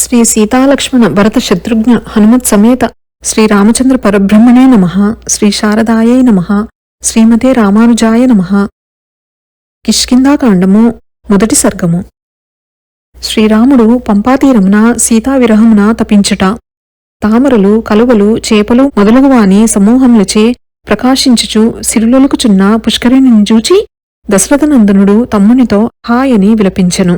శ్రీ సీతాలక్ష్మణ భరత శత్రుఘ్న హనుమత్ సమేత శ్రీ రామచంద్ర పరబ్రహ్మణే నమ శ్రీ శారదాయై నమ శ్రీమతే రామానుజాయ నమ. కిష్కిందాకాండము మొదటి సర్గము. శ్రీరాముడు పంపాతీరమున సీతా విరహమున తపించుట. తామరలు కలువలు చేపలు మొదలగువాని సమూహములచే ప్రకాశించుచు సిరులొలుకుచున్న పుష్కరిణిని చూచి దశరథనందనుడు తమ్మునితో హాయని విలపించెను.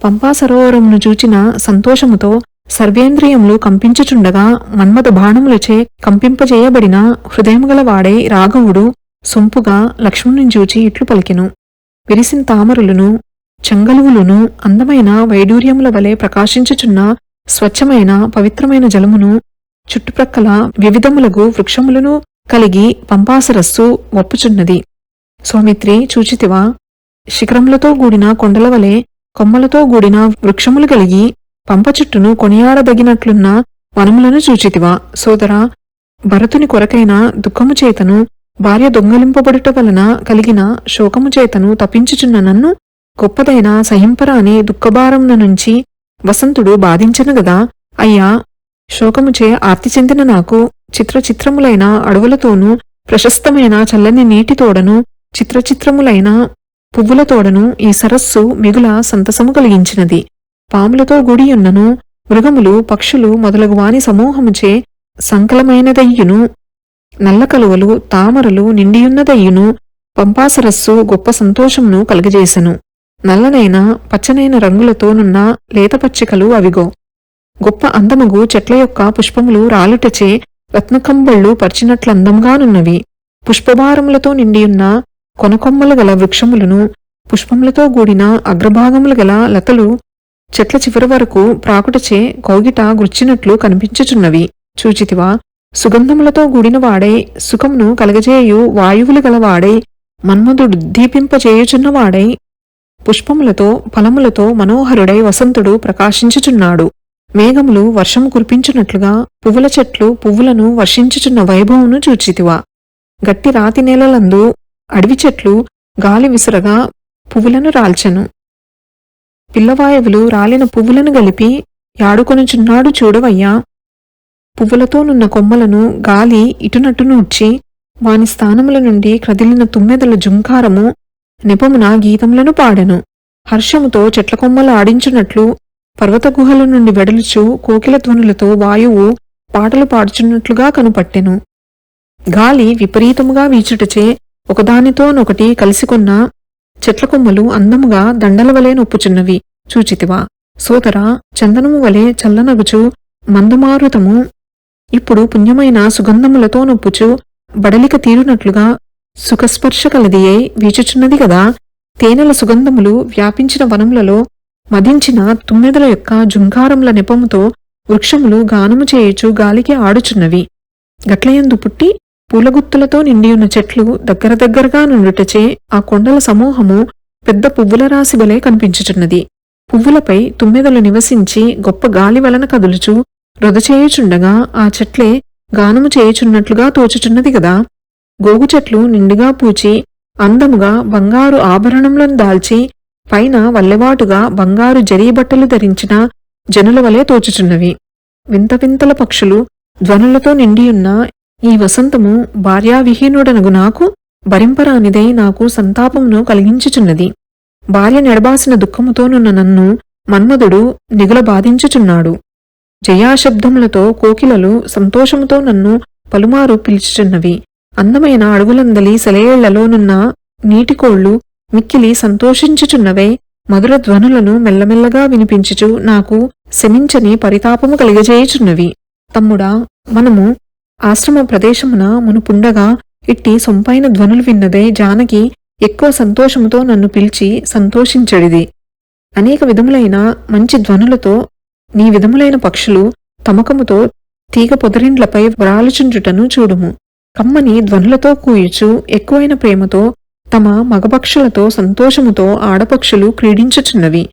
పంపా సరోవరమును చూచిన సంతోషముతో సర్వేంద్రియములు కంపించుచుండగా మన్మథ బాణములచే కంపింపజేయబడిన హృదయముగల వాడై రాఘవుడు సొంపుగా లక్ష్మణుని చూచి ఇట్లు పలికెను. విరిసిన తామరులను చంగలువులును అందమైన వైడూర్యముల వలె ప్రకాశించుచున్న స్వచ్ఛమైన పవిత్రమైన జలమును చుట్టుప్రక్కల వివిధములగు వృక్షములను కలిగి పంపాసరస్సు ఒప్పుచున్నది. సౌమిత్రి చూచితివా శిఖరములతో కూడిన కొండల వలె కొమ్మలతో గూడిన వృక్షములు కలిగి పంప చెట్టును కొనియాడదగినట్లున్న వనములను చూచితివా. సోదరా భరతుని కొరకైన దుఃఖము చేతను భార్య దొంగలింపబడుట వలన కలిగిన శోకము చేతను తప్పించుచున్న నన్ను గొప్పదైన సహింపరాని దుఃఖభారమున నుంచి వసంతుడు బాధించను గదా. అయ్యా శోకముచే ఆర్తి చెందిన నాకు చిత్రచిత్రములైన అడవులతోనూ ప్రశస్తమైన చల్లని నీటితోడను చిత్రచిత్రములైన పువ్వులతోడను ఈ సరస్సు మిగుల సంతసము కలిగించినది. పాములతో గుడియున్నను మృగములు పక్షులు మొదలగు వాని సమూహముచే సంకలమైనదయ్యును. నల్లకలువలు తామరలు నిండియున్నదయ్యును. పంపాసరస్సు గొప్ప సంతోషమును కలుగజేసెను. నల్లనైన పచ్చనైన రంగులతోనున్న లేతపచ్చికలు అవిగో. గొప్ప అందముగు చెట్ల యొక్క పుష్పములు రాలుటచే రత్నకంబళ్ళు పరిచినట్లందంగానున్నవి పుష్పభారములతో నిండియున్న కొనకొమ్మలు గల వృక్షములను పుష్పములతో గూడిన అగ్రభాగములు గల లతలు చెట్ల చివరి వరకు ప్రాకుటచే కౌగిట గుర్చినట్లు కనిపించుచున్నవి. చూచితివా సుగంధములతో గూడిన వాడై సుఖమును కలగజేయు వాయువులు గలవాడై మన్మధుడు దీపింపజేయుచున్నవాడై పుష్పములతో ఫలములతో మనోహరుడై వసంతుడు ప్రకాశించుచున్నాడు. మేఘములు వర్షము కురిపించున్నట్లుగా పువ్వుల చెట్లు పువ్వులను వర్షించుచున్న వైభవమును చూచితివా. గట్టి రాతి నేలలందు అడవి చెట్లు గాలి విసురగా పువ్వులను రాల్చెను. పిల్లవాయువులు రాలిన పువ్వులను గలిపి యాడుకొనుచున్నాడు చూడవయ్యా. పువ్వులతోనున్న కొమ్మలను గాలి ఇటునటు నూడ్చి వాని స్థానముల నుండి క్రదిలిన తుమ్మెదల జుంకారము నెపమున గీతములను పాడెను. హర్షముతో చెట్ల కొమ్మలు ఆడించున్నట్లు పర్వత గుహల నుండి వెడలుచు కోకిల ధ్వనులతో వాయువు పాటలు పాడుచున్నట్లుగా కనుపట్టెను. గాలి విపరీతముగా వీచుటచే ఒకదానితోనొకటి కలిసికొన్న చెట్ల కొమ్మలు అందముగా దండల వలె నొప్పుచున్నవి. చూచితివా. సోదరా చందనము వలె చల్లనగుచు మందమారుతము ఇప్పుడు పుణ్యమైన సుగంధములతో నొప్పుచు బడలిక తీరునట్లుగా సుఖస్పర్శ కలదియై వీచుచున్నది గదా తేనెల సుగంధములు వ్యాపించిన వనములలో మదించిన తుమ్మెదల యొక్క జుంకారముల నెపముతో వృక్షములు గానము చేయుచు గాలికి ఆడుచున్నవి. గట్లయందు పుట్టి పూలగుత్తులతో నిండియున్న చెట్లు దగ్గర దగ్గరగా నుండుటచే ఆ కొండల సమూహము పెద్ద పువ్వుల రాశి వలె కనిపించుచున్నది. పువ్వులపై తుమ్మెదలు నివసించి గొప్ప గాలి వలన కదులుచు రొదచేయుచుండగా ఆ చెట్లే గానము చేయుచున్నట్లుగా తోచుచున్నది గదా. గోగు చెట్లు నిండుగా పూచి అందముగా బంగారు ఆభరణములను దాల్చి పైన వల్లెవాటుగా బంగారు జరీ బట్టలు ధరించిన జనుల వలె తోచుచున్నవి. వింత వింతల పక్షులు ధ్వనులతో నిండియున్న ఈ వసంతము భార్యావిహీనుడనగు నాకు భరింపరానిదై నాకు సంతాపమును కలిగించుచున్నది. భార్య నెడబాసిన దుఃఖముతోనున్న నన్ను మన్మధుడు నిగుల బాధించుచున్నాడు. జయాశబ్దములతో కోకిలలు సంతోషముతో నన్ను పలుమారు పిలుచుచున్నవి. అందమైన అడుగులందలి సెలయేళ్ళలోనున్న నీటికోళ్ళు మిక్కిలి సంతోషించుచున్నవై మధుర ధ్వనులను మెల్లమెల్లగా వినిపించుచు నాకు శమించని పరితాపము కలిగజేయుచున్నవి. తమ్ముడా మనము ఆశ్రమ ప్రదేశమున మునుపుండగా ఇట్టి సొంపైన ధ్వనులు విన్నదే జానకి ఎక్కువ సంతోషముతో నన్ను పిలిచి సంతోషించడిది. అనేక విధములైన మంచి ధ్వనులతో నీ విధములైన పక్షులు తమకముతో తీగ పొదరిండ్లపై వ్రాలుచుండుటను చూడుము. కమ్మని ధ్వనులతో కూయుచు ఎక్కువైన ప్రేమతో తమ మగపక్షులతో సంతోషముతో ఆడపక్షులు క్రీడించుచున్నవి.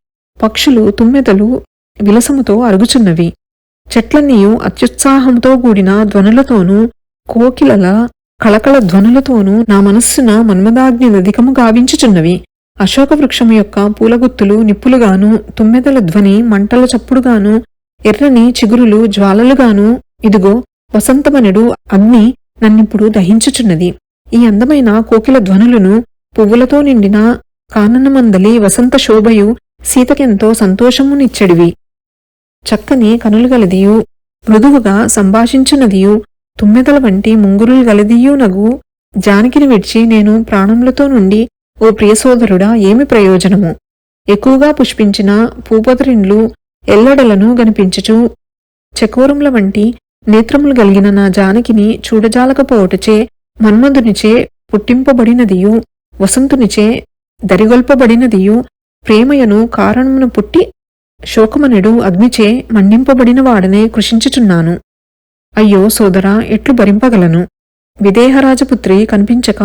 పక్షులు తుమ్మెదలు విలసముతో అరుగుచున్నవి. చెట్లన్నీయు అత్యుత్సాహంతో కూడిన ధ్వనులతోనూ కోకిలల కళకళ ధ్వనులతోనూ నా మనస్సున మన్మదాగ్ని అధికము గావించుచున్నవి. అశోక వృక్షము యొక్క పూలగుత్తులు నిప్పులుగాను తుమ్మెదల ధ్వని మంటల చప్పుడుగాను ఎర్రని చిగురులు జ్వాలలుగాను ఇదిగో వసంతమనుడు అగ్ని నన్నిప్పుడు దహించుచున్నది. ఈ అందమైన కోకిల ధ్వనులను పువ్వులతో నిండిన కాననమందలి వసంత శోభయు సీతకెంతో సంతోషమునిచ్చడివి. చక్కని కనులు గలదియు మృదువుగా సంభాషించున్నదియు తుమ్మెదల వంటి ముంగురులు గలదియు నగు. జానకిని విడిచి నేను ప్రాణములతో నుండి ఓ ప్రియ సోదరుడా ఏమి ప్రయోజనము? ఎక్కువగా పుష్పించిన పూపొదరిండ్లు ఎల్లడలను గనిపించుచు చకోరముల వంటి నేత్రములు గలిగిన నా జానకిని చూడజాలకపోవటచే మన్మధునిచే పుట్టింపబడినదియు వసంతునిచే దరిగొల్పబడినదియు ప్రేమయను కారణమును పుట్టి శోకమనుడు అగ్నిచే మండింపబడిన వాడనే కృషించుచున్నాను. అయ్యో సోదరా ఎట్లు భరింపగలను? విదేహరాజపుత్రి కనిపించక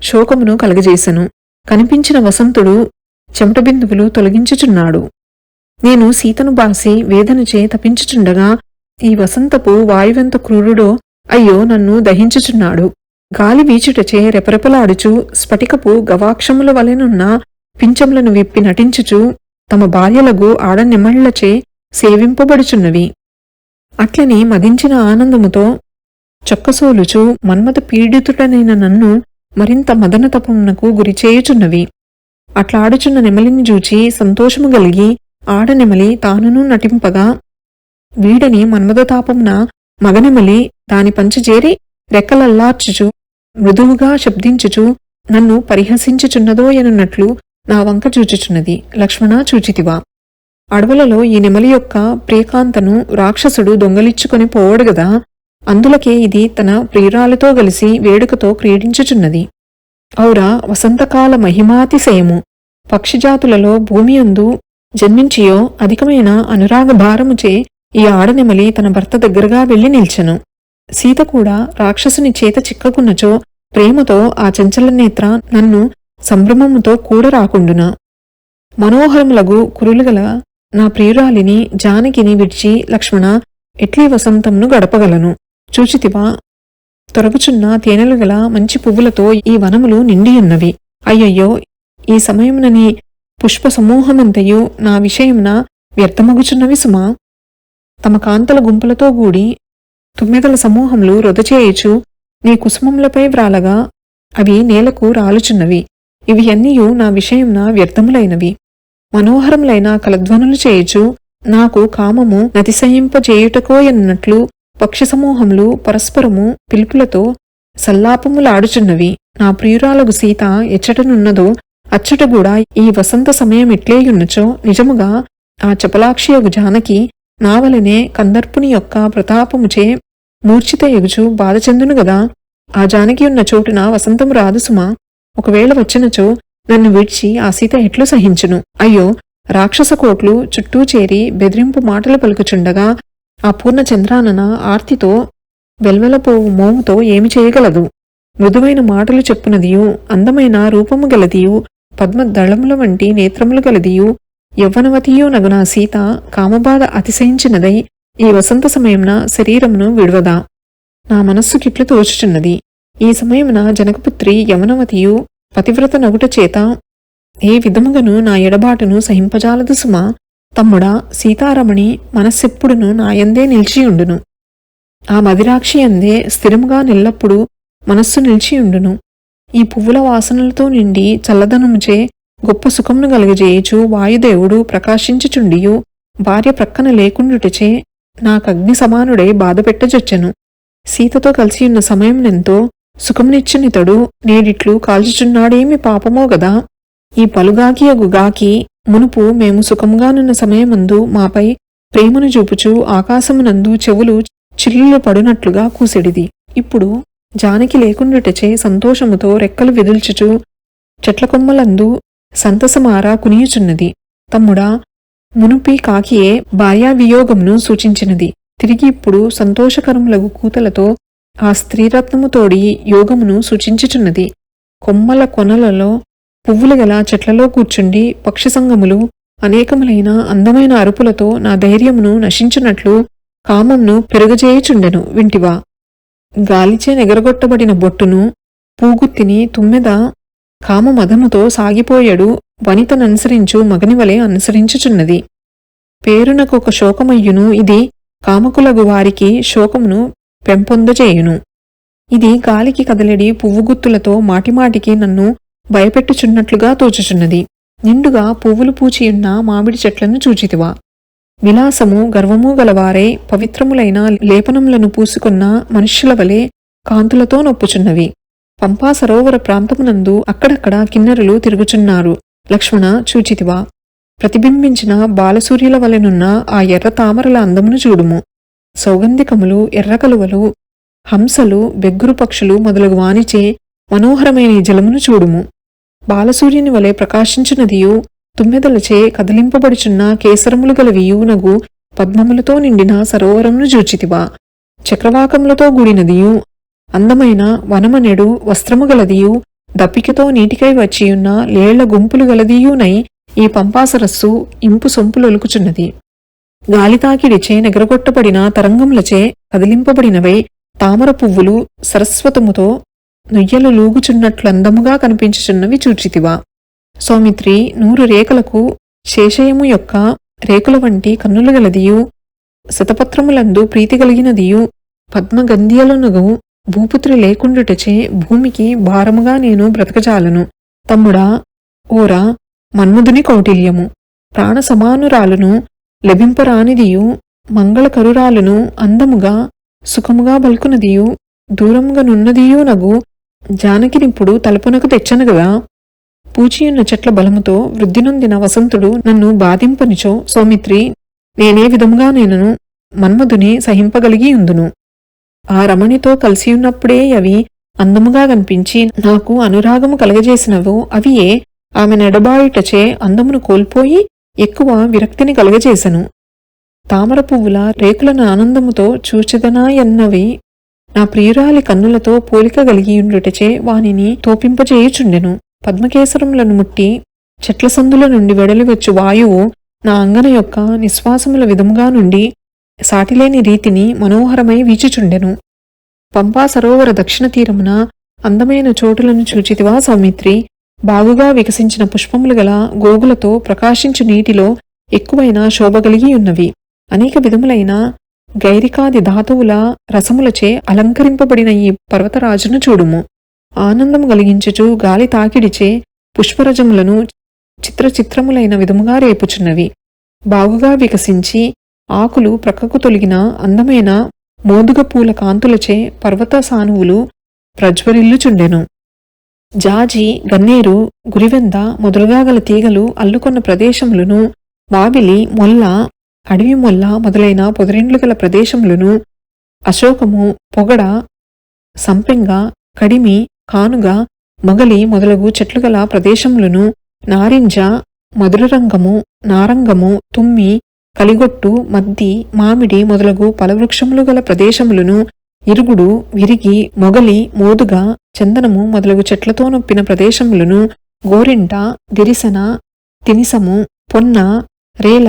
శోకమును కలగజేశను కనిపించిన వసంతుడు చెమటబిందువులు తొలగించుచున్నాడు. నేను సీతను బాసి వేదనచే తపించుచుండగా ఈ వసంతపు వాయువెంత క్రూరుడో అయ్యో నన్ను దహించుచున్నాడు. గాలి వీచుటచే రెపరెపలాడుచు స్ఫటికపు గవాక్షముల వలెనున్న పించములను విప్పి నటించుచు తమ భార్యలకు ఆడనిమళ్ళచే సేవింపబడుచున్నవి. అట్లని మదించిన ఆనందముతో చొక్కసోలుచు మన్మథ పీడితుడనైన నన్ను మరింత మదన తపమునకు గురిచేయుచున్నవి అట్లాడుచున్న నెమలిని చూచి సంతోషము గలిగి ఆడనెమలి తానును నటింపగా వీడని మన్మథతాపంన మగనెమలి దాని పంచజేరి రెక్కలల్లార్చుచు మృదువుగా శబ్దించుచు నన్ను పరిహసించుచున్నదో ఎనున్నట్లు నా వంక చూచుచున్నది. లక్ష్మణ చూచితివా. అడవులలో ఈ నెమలి యొక్క ప్రియకాంతను రాక్షసుడు దొంగలిచ్చుకొని పోవడు గదా అందులకే ఇది తన ప్రియురాలతో గలిసి వేడుకతో క్రీడించుచున్నది. ఔరా వసంతకాల మహిమాతిశయము. పక్షిజాతులలో భూమి అందు జన్మించియో అధికమైన అనురాగ భారముచే ఈ ఆడనెమలి తన భర్త దగ్గరగా వెళ్ళి నిల్చెను. సీత కూడా రాక్షసుని చేత చిక్కకున్నచో ప్రేమతో ఆ చంచల నేత్ర నన్ను సంభ్రమముతో కూడా రాకుండునా మనోహరములగు కురులుగల నా ప్రియురాలిని జానకిని విడిచి లక్ష్మణ ఎట్లీ వసంతంను గడపగలను? చూచితివా? తొరగుచున్న తేనెలు గల మంచి పువ్వులతో ఈ వనములు నిండియున్నవి. అయ్యయ్యో ఈ సమయమునని పుష్ప సమూహమంతయు నా విషయమున వ్యర్థమగుచున్నవి సుమా? తమ కాంతల గుంపులతో గూడి తుమ్మెదల సమూహములు రొదచేయుచు నీ కుసుమములపై వ్రాలగా అవి నేలకు రాలుచున్నవి. ఇవి అన్నీయు నా విషయంన వ్యర్థములైనవి. మనోహరములైన కలధ్వనులు చేయుచు నాకు కామము నతిశయింపజేయుటకోయన్నట్లు పక్షిసమూహములు పక్షి సమూహములు పరస్పరము పిలుపులతో సల్లాపములాడుచున్నవి. నా ప్రియురాలకు సీత ఎచ్చటనున్నదో అచ్చట కూడా ఈ వసంత సమయం ఎట్లేయున్నచో నిజముగా ఆ చపలాక్షియగు జానకి నావలనే కందర్పుని యొక్క ప్రతాపముచే మూర్ఛిత ఎగుచు బాధ చెందును గదా. ఆ జానకి ఉన్న చోటున వసంతము రాదు సుమా. ఒకవేళ వచ్చినచో నన్ను విడిచి ఆ సీత ఎట్లు సహించును? అయ్యో రాక్షస కోట్లు చుట్టూ చేరి బెదిరింపు మాటలు పలుకుచుండగా ఆ పూర్ణ చంద్రానన ఆర్తితో వెల్వెలపోవు మోముతో ఏమి చేయగలదు? మృదువైన మాటలు చెప్పునదియు అందమైన రూపము గలదియు పద్మదళముల వంటి నేత్రములు గలదియు యవ్వనవతియు నగున సీత కామబాధ అతిశయించినదై ఈ వసంత సమయంన శరీరమును విడవదా? నా మనస్సు కిట్లు తోచుచున్నది. ఈ సమయమున జనకపుత్రి యమనవతియు పతివ్రత నగుట చేత ఏ విధముగను నా ఎడబాటును సహింపజాలదు సుమా. తమ్ముడా సీతారమణి మనస్సెప్పుడును నాయందే నిలిచియుండును. ఆ మదిరాక్షి అందే స్థిరముగా నిల్లప్పుడు మనస్సు నిలిచియుండును. ఈ పువ్వుల వాసనలతో నిండి చల్లదనముచే గొప్ప సుఖమును కలుగజేయుచు వాయుదేవుడు ప్రకాశించుచుండియు భార్య ప్రక్కన లేకుండుటచే నాకగ్ని సమానుడై బాధపెట్టజొచ్చెను. సీతతో కలిసియున్న సమయమునెంతో సుఖమునిచ్చునితడు నేడిట్లు కాల్చుచున్నాడేమి పాపమో గదా. ఈ పలుగాకియగుగాకి మునుపు మేము సుఖంగానున్న సమయమందు మాపై ప్రేమను చూపుచు ఆకాశమునందు చెవులు చిల్లులు పడునట్లుగా కూసెడిది. ఇప్పుడు జానకి లేకుండుటచే సంతోషముతో రెక్కలు విదుల్చుచు చెట్ల కొమ్మలందు సంతసమారా కునియుచున్నది. తమ్ముడా మునుపి కాకియే భార్యా వియోగమును సూచించినది. తిరిగి ఇప్పుడు సంతోషకరములగు కూతలతో ఆ స్త్రీరత్నముతోడి యోగమును సూచించుచున్నది. కొమ్మల కొనలలో పువ్వులు గల చెట్లలో కూర్చుండి పక్షి సంగములు అనేకములైన అందమైన అరుపులతో నా ధైర్యమును నశించున్నట్లు కామంను పెరుగజేయుచుండెను వింటివా. గాలిచే నెగరగొట్టబడిన బొట్టును పూగుత్తిని తుమ్మెద కామమధముతో సాగిపోయాడు వనితననుసరించు మగనివలే అనుసరించుచున్నది. పేరునకొక శోకమయ్యును ఇది. కామకులగు వారికి శోకమును పెంపొందజేయును ఇది గాలికి కదలడి పువ్వు గుత్తులతో మాటిమాటికి నన్ను భయపెట్టుచున్నట్లుగా తోచుచున్నది. నిండుగా పువ్వులు పూచియున్న మామిడి చెట్లను చూచితివా. విలాసము గర్వము గలవారే పవిత్రములైన లేపనములను పూసుకున్న మనుష్యుల వలె కాంతులతో నొప్పుచున్నవి. పంపా సరోవర ప్రాంతమునందు అక్కడక్కడ కిన్నెరలు తిరుగుచున్నారు. లక్ష్మణ చూచితివా. ప్రతిబింబించిన బాలసూర్యుల వలెనున్న ఆ ఎర్ర తామరల అందమును చూడుము. సౌగంధికములు ఎర్రకలువలు హంసలు బెగ్గురు పక్షులు మొదలగు వానిచే మనోహరమైన ఈ జలమును చూడుము. బాలసూర్యుని వలె ప్రకాశించునదియు తుమ్మెదలచే కదిలింపబడుచున్న కేసరములు గల వియూనగు పద్మములతో నిండిన సరోవరమును జూచితివా. చక్రవాకములతో గూడినదియు అందమైన వనమనెడు వస్త్రము గలదియు దప్పికతో నీటికై వచ్చియున్న లేళ్ళ గుంపులు గలదియునై ఈ పంపాసరస్సు ఇంపు సొంపులొలుకుచున్నది. గాలితాకిడిచే నెగరగొట్టబడిన తరంగములచే కదిలింపబడినవై తామర పువ్వులు సరస్వతముతో నుయ్యలు లూగుచున్నట్లు అందముగా కనిపించుచున్నవి చూచితివా. సౌమిత్రి నూరు రేఖలకు శేషయము యొక్క రేకుల వంటి కన్నులు గలదియు శతపత్రములందు ప్రీతి కలిగినదియు పద్మగంధ్యలనుగు భూపుత్రి లేకుండుటచే భూమికి భారముగా నేను బ్రతకజాలను. తమ్ముడా ఓరా మన్మధుని కౌటిల్యము ప్రాణ సమానురాలును లభింపరానిదియు మంగళకరురాలును అందముగా సుఖముగా బల్కునదియు దూరముగానున్నదియు నగు జానకినిప్పుడు తలపునకు తెచ్చను గదా. పూచియున్న చెట్ల బలముతో వృద్ధి నొందిన వసంతుడు నన్ను బాధింపనిచో సౌమిత్రి నేనే విధముగా నేనను మన్మధుని సహింపగలిగి ఉందును. ఆ రమణితో కలిసియున్నప్పుడే అవి అందముగా కనిపించి నాకు అనురాగము కలగజేసినవో అవియే ఆమె నెడబాయుటచే అందమును కోల్పోయి ఎక్కువ విరక్తిని కలుగజేశను తామర పువ్వుల రేకులను ఆనందముతో చూచెదనాయన్నవి నా ప్రియురాలి కన్నులతో పోలిక కలిగియుండుటచే వానిని తోపింపజేయుచుండెను. పద్మకేసరములను ముట్టి చెట్ల సందుల నుండి వెడలివచ్చు వాయువు నా అంగన యొక్క నిశ్వాసముల విధముగా నుండి సాటిలేని రీతిని మనోహరమై వీచుచుండెను. పంపా సరోవర దక్షిణ తీరమున అందమైన చోటులను చూచితివా సౌమిత్రి బాగుగా వికసించిన పుష్పములు గల గోగులతో ప్రకాశించు నీటిలో ఎక్కువైన శోభగలిగి ఉన్నవి. అనేక విధములైన గైరికాది ధాతువుల రసములచే అలంకరింపబడిన ఈ పర్వతరాజును చూడుము. ఆనందము కలిగించుచు గాలి తాకిడిచే పుష్పరజములను చిత్రచిత్రములైన విధముగా రేపుచున్నవి. బాగుగా వికసించి ఆకులు ప్రక్కకు తొలగిన అందమైన మోదుగ పూల కాంతులచే పర్వత సానువులు ప్రజ్వరిల్లుచుండెను జాజి గన్నేరు గురివెంద మొదలుగా గల తీగలు అల్లుకొన్న ప్రదేశములను వావిలి మొల్ల అడవి మొల్ల మొదలైన పొదరిండ్లు గల ప్రదేశములను అశోకము పొగడ సంపెంగ కడిమి కానుగ మొగలి మొదలగు చెట్లు గల ప్రదేశములను నారింజ మధురరంగము నారంగము తుమ్మి కలిగొట్టు మద్ది మామిడి మొదలగు పలవృక్షములు గల ప్రదేశములను ఇరుగుడు విరిగి మొగలి మోదుగా చందనము మొదలగు చెట్లతో నొప్పిన ప్రదేశములను గోరింట దిరిసన తినిసము పొన్న రేల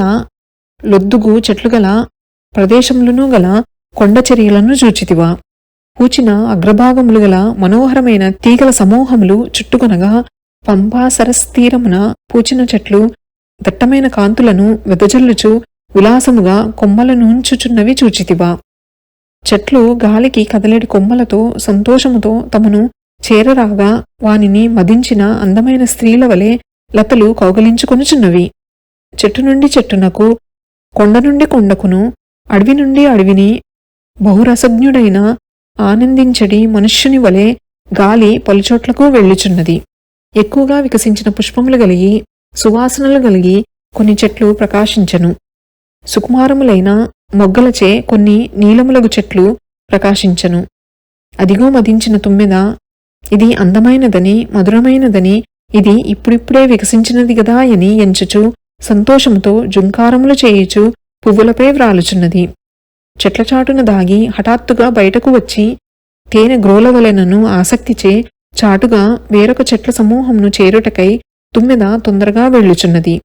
లొద్దుగు చెట్లు గల ప్రదేశములను గల కొండ చర్యలను చూచితివా. పూచిన అగ్రభాగములు గల మనోహరమైన తీగల సమూహములు చుట్టుకొనగా పంపా సరస్తీరమున పూచిన చెట్లు దట్టమైన కాంతులను వెదజల్లుచు విలాసముగా కొమ్మలనుంచుచున్నవి చూచితివా. చెట్లు గాలికి కదలేడి కొమ్మలతో సంతోషముతో తమను చేరరాగా వానిని మదించిన అందమైన స్త్రీల వలె లతలు కౌగలించుకొనుచున్నవి. చెట్టు నుండి చెట్టునకు కొండ నుండి కొండకును అడవి నుండి అడవిని బహురసజ్ఞుడైన ఆనందించడి మనుష్యుని వలె గాలి పలుచోట్లకు వెళ్ళుచున్నది. ఎక్కువగా వికసించిన పుష్పములు కలిగి సువాసనలు కలిగి కొన్ని చెట్లు ప్రకాశించను. సుకుమారములైన మొగ్గలచే కొన్ని నీలములగు చెట్లు ప్రకాశించను. అదిగో మదించిన తుమ్మెద. ఇది అందమైనదని మధురమైనదని ఇది ఇప్పుడిప్పుడే వికసించినది గదా అని ఎంచుచు సంతోషముతో జుంకారములు చేయుచు పువ్వులపై వ్రాలుచున్నది. చెట్లచాటున దాగి హఠాత్తుగా బయటకు వచ్చి తేనె గ్రోలవలెనను ఆసక్తిచే చాటుగా వేరొక చెట్ల సమూహంను చేరుటకై తుమ్మెద తొందరగా వెళ్ళుచున్నది.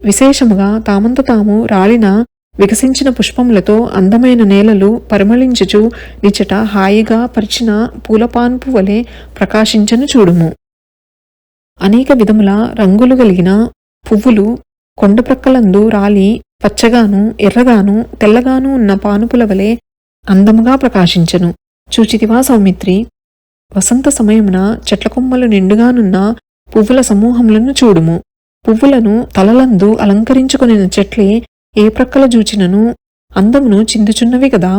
విశేషముగా తామంత తాము రాలిన వికసించిన పుష్పములతో అందమైన నేలలు పరిమళించుచు నిచట హాయిగా పరిచిన పూలపాన్పు వలె ప్రకాశించను చూడుము. అనేక విధముల రంగులు కలిగిన పువ్వులు కొండప్రక్కలందు రాలి పచ్చగాను ఎర్రగాను తెల్లగాను ఉన్న పానుపుల వలె అందముగా ప్రకాశించను. చూచితివా సౌమిత్రి! వసంత సమయమున చెట్ల కొమ్మలు నిండుగానున్న పువ్వుల సమూహములను చూడుము. పువ్వులను తలలందు అలంకరించుకుని చెట్లే ఏ ప్రక్కల జూచినను అందమును చిందుచున్నవి కదా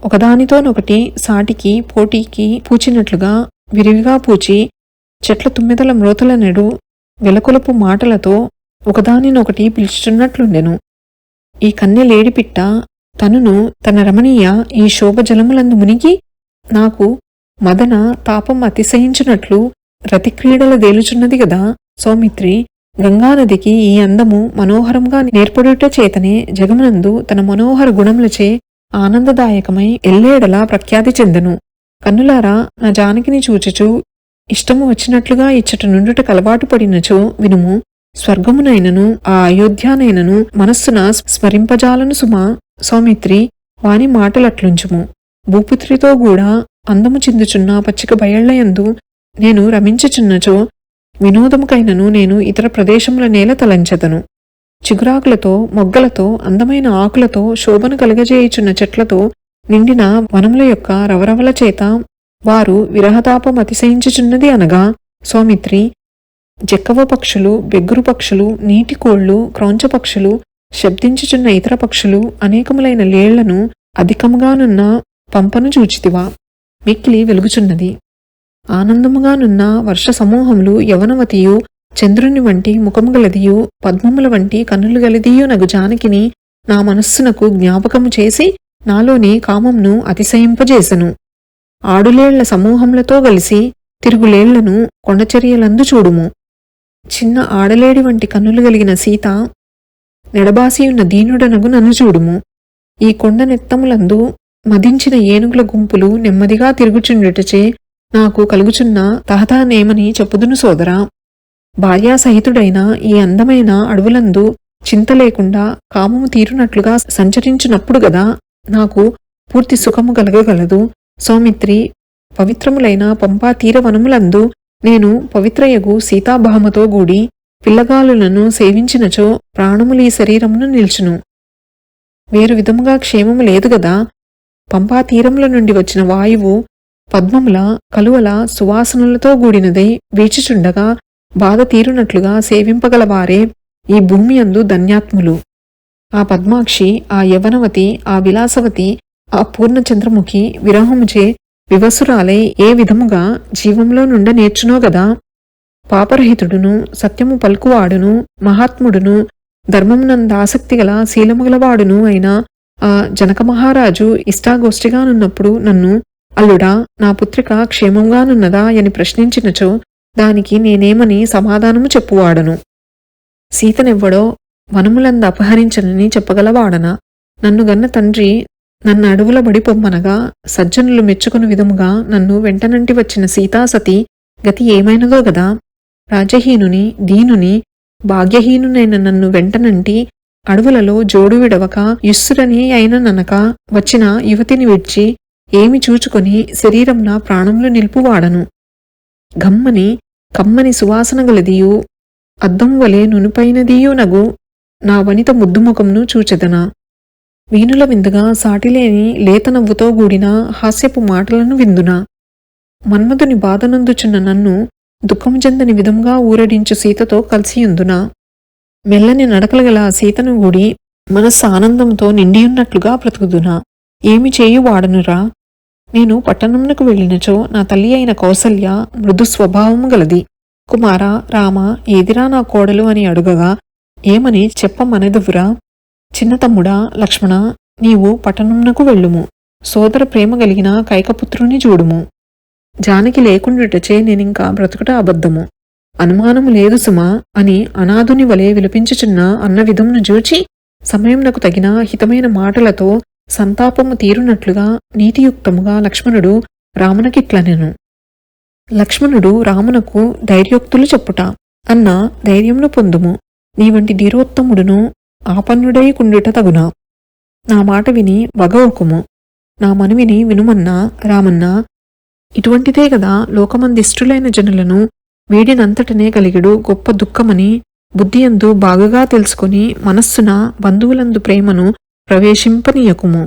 ఒకదానితోనొకటి సాటికి పోటీకి పూచినట్లుగా విరివిగా పూచి చెట్ల తుమ్మెదల మ్రోతల నెడు వెలకొలపు మాటలతో ఒకదానినొకటి పిలుచుచున్నట్లుండెను. ఈ కన్నె లేడిపిట్ట తనును తన రమణీయ ఈ శోభజలములందు మునిగి నాకు మదన తాపం అతిశయించినట్లు రతిక్రీడల దేలుచున్నది గదా సౌమిత్రి! గంగానదికి ఈ అందము మనోహరంగా నేర్పడుట చేతనే జగమునందు తన మనోహర గుణములచే ఆనందదాయకమై ఎల్లేడలా ప్రఖ్యాతి చెందను. కన్నులారా నా జానకిని చూచుచు ఇష్టము వచ్చినట్లుగా ఇచ్చట నుండుట కలవాటు పడినచో వినుము. స్వర్గమునైనను ఆ అయోధ్యానైనను మనస్సున స్మరింపజాలను సుమా సౌమిత్రి వాని మాటలట్లుంచుము. భూపుత్రితో కూడా అందము చిందుచున్న పచ్చిక బయళ్ళయందు నేను రమించుచున్నచో వినోదముకైనను నేను ఇతర ప్రదేశముల నేల తలంచెదను. చిగురాకులతో మొగ్గలతో అందమైన ఆకులతో శోభను కలగజేయుచున్న చెట్లతో నిండిన వనముల యొక్క రవరవల చేత వారు విరహతాపం అతిశయించుచున్నది అనగా సౌమిత్రి జక్కవ పక్షులు బెగ్గురు పక్షులు నీటి కోళ్ళు క్రౌంచ పక్షులు శబ్దించుచున్న ఇతర పక్షులు అనేకములైన లేళ్ళను అధికముగానున్న పంపను చూచితివా. మిక్కిలి వెలుగుచున్నది. ఆనందముగానున్న వర్ష సమూహములు యవనవతియు చంద్రుని వంటి ముఖము గలదియు పద్మముల వంటి కన్నులు గలదియు నగు జానకిని నా మనస్సునకు జ్ఞాపకము చేసి నాలోని కామంను అతిశయింపజేసెను. ఆడులేళ్ళ సమూహములతో కలిసి తిరుగులేళ్ళను కొండచర్యలందు చూడుము. చిన్న ఆడలేడి వంటి కన్నులు కలిగిన సీత నెడబాసియున్న దీనుడనగు నన్ను చూడుము. ఈ కొండ నెత్తములందు మదించిన ఏనుగుల గుంపులు నెమ్మదిగా తిరుగుచుండుటచే నాకు కలుగుచున్న తహతానేమని చెప్పుదును సోదరా. భార్యాసహితుడైన ఈ అందమైన అడవులందు చింత లేకుండా కామము తీరునట్లుగా సంచరించినప్పుడు గదా నాకు పూర్తి సుఖము కలగగలదు. సౌమిత్రి పవిత్రములైన పంపా తీరవనములందు నేను పవిత్రయగు సీతాభామతో గూడి పిల్లగాలులను సేవించినచో ప్రాణములు ఈ శరీరమును నిల్చును. వేరు విధముగా క్షేమము లేదు గదా. పంపా తీరముల నుండి వచ్చిన వాయువు పద్మముల కలువల సువాసనలతో కూడినదై వీచిచుండగా బాధ తీరునట్లుగా సేవింపగలవారే ఈ భూమి అందు ధన్యాత్ములు. ఆ పద్మాక్షి ఆ యవనవతి ఆ విలాసవతి ఆ పూర్ణచంద్రముఖి విరహముచే వివసురాలై ఏ విధముగా జీవంలో నుండ నేర్చునో గదా? పాపరహితుడును సత్యము పలుకువాడును మహాత్ముడును ధర్మమునందాసక్తి గల శీలముగలవాడును అయిన ఆ జనక మహారాజు ఇష్టాగోష్ఠిగానున్నప్పుడు నన్ను అల్లుడా నా పుత్రిక క్షేమంగానున్నదా అని ప్రశ్నించినచో దానికి నేనేమని సమాధానము చెప్పువాడను. సీతనెవ్వడో వనములంద అపహరించనని చెప్పగలవాడనా? నన్ను గన్న తండ్రి నన్ను అడవుల బడి పొమ్మనగా సజ్జనులు మెచ్చుకుని విధముగా నన్ను వెంటనంటి వచ్చిన సీతాసతి గతి ఏమైనదో గదా? రాజహీనుని దీనుని భాగ్యహీనునైన నన్ను వెంటనంటి అడవులలో జోడు విడవక యుస్సురని అయిన ననక వచ్చిన యువతిని విడిచి ఏమి చూచుకొని శరీరంన ప్రాణములు నిలుపువాడను. గమ్మని కమ్మని సువాసన గలదియు. అద్దం వలె నునుపైనదియు నగు. నా వనిత ముద్దుముఖంను చూచెదనా. వీణుల విందుగా సాటిలేని లేత నవ్వుతో కూడిన హాస్యపు మాటలను విందునా. మన్మధుని బాధనందుచున్న నన్ను దుఃఖం చెందని విధంగా ఊరడించు సీతతో కలిసియుందునా. మెల్లని నడకలగల సీతను గూడి మనస్సు ఆనందంతో నిండియున్నట్లుగా బ్రతుకుదునా. ఏమి చేయువాడనురా? నేను పట్టణమునకు వెళ్ళినచో నా తల్లి అయిన కౌసల్య మృదు స్వభావము గలది. కుమార రామ ఏదిరా నా కోడలు అని అడుగగా ఏమని చెప్పమనదువురా? చిన్నతమ్ముడా లక్ష్మణ నీవు పట్టణమునకు వెళ్ళుము. సోదర ప్రేమ కలిగిన కైకపుత్రుని చూడుము. జానకి లేకుండుటచే నేనింకా బ్రతుకుట అబద్ధము. అనుమానము లేదు సుమా అని అనాథుని వలె విలపించుచున్న అన్న విధమును చూచి సమయంనకు తగిన హితమైన మాటలతో సంతాపము తీరునట్లుగా నీతియుక్తముగా లక్ష్మణుడు రామునకిట్లనెను లక్ష్మణుడు రామునకు ధైర్యోక్తులు చెప్పుట అన్న ధైర్యమును పొందుము. నీ వంటి ధీరోత్తముడును ఆపన్నుడై కుండుట తగునా. నా మాట విని వగవకుము నా మనవిని వినుమన్నా రామన్నా ఇటువంటిదే గదా లోకమందిష్టులైన జనులను వీడినంతటనే కలిగడు గొప్ప దుఃఖమని బుద్ధియందు బాగుగా తెలుసుకొని మనస్సున బంధువులందు ప్రేమను ప్రవేశింపనీయకుము.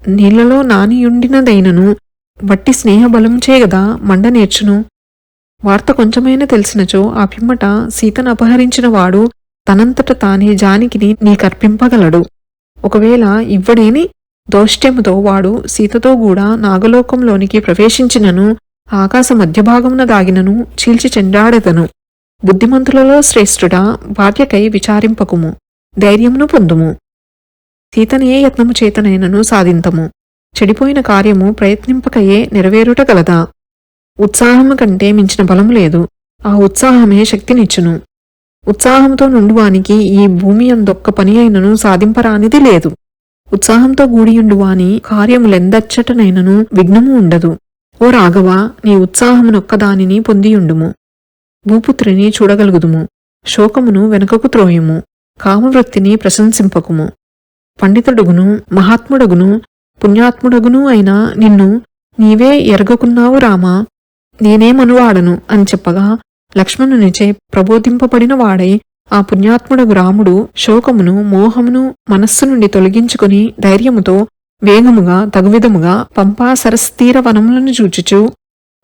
నీళ్ళలో నానియుండినదైనను వట్టి స్నేహబలంచేగదా చేయగదా మండ నేర్చును. వార్త కొంచెమైనా తెలిసినచో ఆ పిమ్మట సీతను అపహరించిన వాడు తనంతట తానే జానికిని నీకర్పింపగలడు. ఒకవేళ ఇవ్వడేని దౌష్ట్యముతో వాడు సీతతో కూడా నాగలోకంలోనికి ప్రవేశించినను ఆకాశ మధ్యభాగమున దాగినను చీల్చి చెండాడెదను. బుద్ధిమంతులలో శ్రేష్ఠుడా భార్యకై విచారింపకుము. ధైర్యమును పొందుము. సీతనే యత్నము చేతనైనను సాధింతము. చెడిపోయిన కార్యము ప్రయత్నింపకయే నెరవేరుట గలదా? ఉత్సాహము కంటే మించిన బలము లేదు. ఆ ఉత్సాహమే శక్తినిచ్చును. ఉత్సాహంతో నుండువానికి ఈ భూమి అందొక్క పని అయినను సాధింపరానిది లేదు. ఉత్సాహంతో గూడియుండువాని కార్యములెందచ్చటనైనను విఘ్నము ఉండదు. ఓ రాఘవ నీ ఉత్సాహమునొక్కదానిని పొందియుండుము. భూపుత్రిని చూడగలుగుదుము. శోకమును వెనుకకు త్రోయుము. కామవృత్తిని ప్రశంసింపకుము. పండితుడుగును మహాత్ముడగును పుణ్యాత్ముడగును అయినా నిన్ను నీవే ఎరగకున్నావు రామా. నేనేమనువాడను అని చెప్పగా లక్ష్మణునిచే ప్రబోధింపబడిన వాడై ఆ పుణ్యాత్ముడగు రాముడు శోకమును మోహమును మనస్సు నుండి తొలగించుకుని ధైర్యముతో వేగముగా తగువిధముగా పంపా సరస్తీర వనములను చూచుచు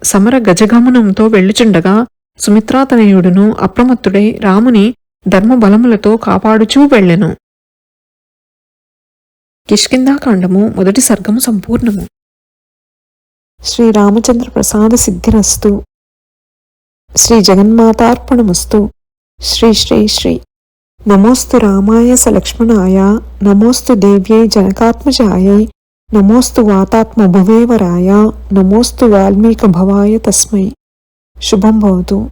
సమర గజగమనంతో వెళ్ళుచుండగా సుమిత్రాతనయుడును అప్రమత్తుడై రాముని ధర్మబలములతో కాపాడుచూ వెళ్ళెను. కిష్కిందాకాండము మొదటి సర్గము సంపూర్ణము. శ్రీరామచంద్ర ప్రసాద సిద్ధిరస్తు. శ్రీ జగన్మాతార్పణమస్తు. శ్రీ శ్రీ శ్రీ. నమోస్తు రామాయ స లక్ష్మణాయ నమోస్తు దేవ్యై జనకాత్మజాయై. నమోస్తు వాతాత్మ భువేవరాయ నమోస్తు వాల్మీక భవాయ తస్మై. శుభం భవతు.